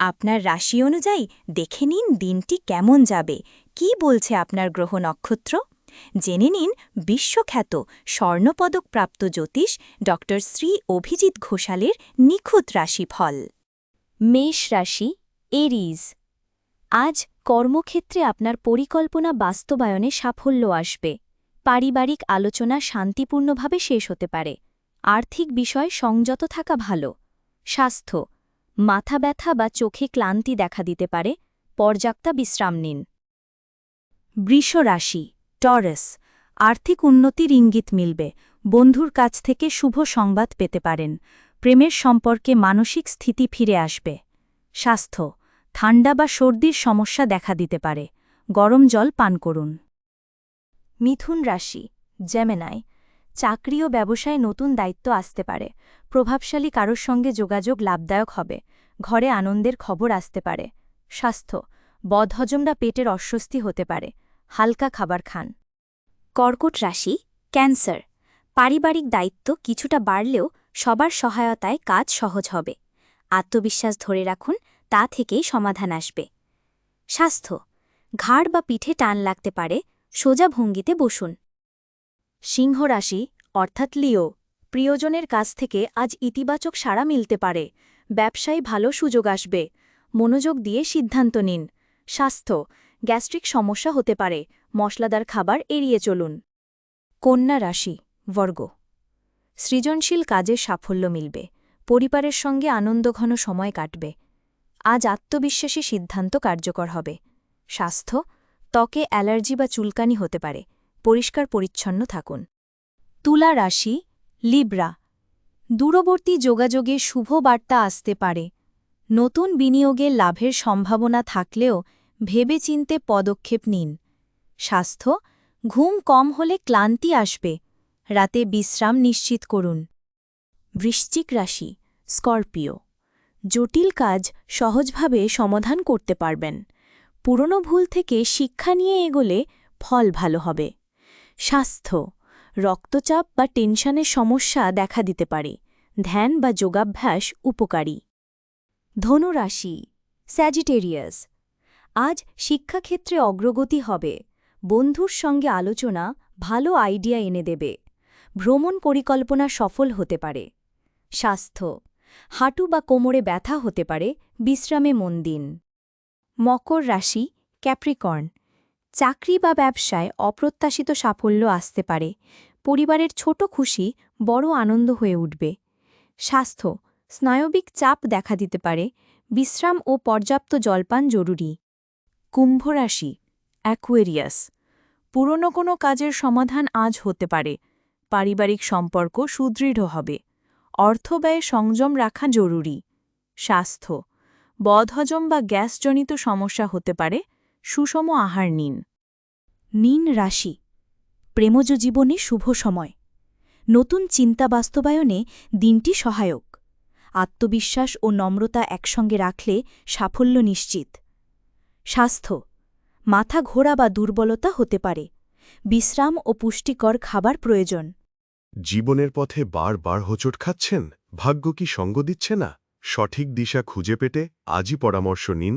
আপনার রাশি অনুযায়ী দেখে নিন দিনটি কেমন যাবে। কি বলছে আপনার গ্রহ নক্ষত্র? জেনে নিন বিশ্বখ্যাত স্বর্ণপদকপ্রাপ্ত জ্যোতিষ ড শ্রী অভিজিৎ ঘোষালের নিখুঁত রাশিফল। মেষ রাশি, এরিজ। আজ কর্মক্ষেত্রে আপনার পরিকল্পনা বাস্তবায়নে সাফল্য আসবে। পারিবারিক আলোচনা শান্তিপূর্ণভাবে শেষ হতে পারে। আর্থিক বিষয় সংযত থাকা ভালো। স্বাস্থ্য মাথা ব্যথা বা চোখে ক্লান্তি দেখা দিতে পারে, পর্যাপ্তা বিশ্রাম নিন। বৃষ রাশি টরেস, আর্থিক উন্নতির ইঙ্গিত মিলবে। বন্ধুর কাছ থেকে শুভ সংবাদ পেতে পারেন। প্রেমের সম্পর্কে মানসিক স্থিতি ফিরে আসবে। স্বাস্থ্য, ঠান্ডা বা সর্দির সমস্যা দেখা দিতে পারে। গরম জল পান করুন। মিথুন রাশি জেমেনাই চাকরি ও ব্যবসায় নতুন দায়িত্ব আসতে পারে। প্রভাবশালী কারোর সঙ্গে যোগাযোগ লাভদায়ক হবে। ঘরে আনন্দের খবর আসতে পারে। স্বাস্থ্য। বদহজমরা পেটের অস্বস্তি হতে পারে। হালকা খাবার খান। কর্কট রাশি। ক্যান্সার। পারিবারিক দায়িত্ব কিছুটা বাড়লেও সবার সহায়তায় কাজ সহজ হবে। আত্মবিশ্বাস ধরে রাখুন, তা থেকেই সমাধান আসবে। স্বাস্থ্য। ঘাড় বা পিঠে টান লাগতে পারে, সোজা ভঙ্গিতে বসুন। সিংহ রাশি অর্থাৎ লিও, প্রিয়জনের কাছ থেকে আজ ইতিবাচক সাড়া মিলতে পারে। ব্যবসায় ভালো সুযোগ আসবে। মনোযোগ দিয়ে সিদ্ধান্ত নিন। স্বাস্থ্য, গ্যাস্ট্রিক সমস্যা হতে পারে। মশলাদার খাবার এড়িয়ে চলুন। কন্যা রাশি, বর্গ। সৃজনশীল কাজে সাফল্য মিলবে। পরিবারের সঙ্গে আনন্দঘন সময় কাটবে। আজ আত্মবিশ্বাসী সিদ্ধান্ত কার্যকর হবে। স্বাস্থ্য, ত্বকে অ্যালার্জি বা চুলকানি হতে পারে। পরিষ্কার পরিচ্ছন্ন থাকুন। তুলা রাশি, লিব্রা। দূরবর্তী যোগাযোগে শুভ বার্তা আসতে পারে। নতুন বিনিয়োগে লাভের সম্ভাবনা থাকলেও ভেবেচিন্তে পদক্ষেপ নিন। স্বাস্থ্য, ঘুম কম হলে ক্লান্তি আসবে। রাতে বিশ্রাম নিশ্চিত করুন। বৃশ্চিক রাশি, স্করপিও। জটিল কাজ সহজভাবে সমাধান করতে পারবেন। পুরনো ভুল থেকে শিক্ষা নিয়ে এগোলে ফল ভালো হবে। স্বাস্থ্য, রক্তচাপ বা টেনশনের সমস্যা দেখা দিতে পারে, ধ্যান বা যোগাভ্যাস উপকারী। ধনুরাশি স্যাজিটেরিয়াস আজ শিক্ষাক্ষেত্রে অগ্রগতি হবে, বন্ধুর সঙ্গে আলোচনা, ভালো আইডিয়া এনে দেবে, ভ্রমণ পরিকল্পনা সফল হতে পারে। স্বাস্থ্য, হাঁটু বা কোমরে ব্যথা হতে পারে, বিশ্রামে মন দিন। মকর রাশি ক্যাপ্রিকর্ন চাকরি বা ব্যবসায় অপ্রত্যাশিত সাফল্য আসতে পারে। পরিবারের ছোট খুশি বড় আনন্দ হয়ে উঠবে। স্বাস্থ্য, স্নায়বিক চাপ দেখা দিতে পারে। বিশ্রাম ও পর্যাপ্ত জলপান জরুরি। কুম্ভ রাশি অ্যাকুয়েরিয়াস পুরনো কোনো কাজের সমাধান আজ হতে পারে। পারিবারিক সম্পর্ক সুদৃঢ় হবে। অর্থব্যয়ে সংযম রাখা জরুরি। স্বাস্থ্য, বদহজম বা গ্যাসজনিত সমস্যা হতে পারে। সুষম আহার নিন। নিন রাশি প্রেমজ জীবনে শুভ সময়। নতুন চিন্তা বাস্তবায়নে দিনটি সহায়ক। আত্মবিশ্বাস ও নম্রতা একসঙ্গে রাখলে সাফল্য নিশ্চিত। স্বাস্থ্য মাথা ঘোরা বা দুর্বলতা হতে পারে। বিশ্রাম ও পুষ্টিকর খাবার প্রয়োজন। জীবনের পথে বার বার হোঁচট খাচ্ছেন? ভাগ্য কি সঙ্গ দিচ্ছে না? সঠিক দিশা খুঁজে পেতে আজই পরামর্শ নিন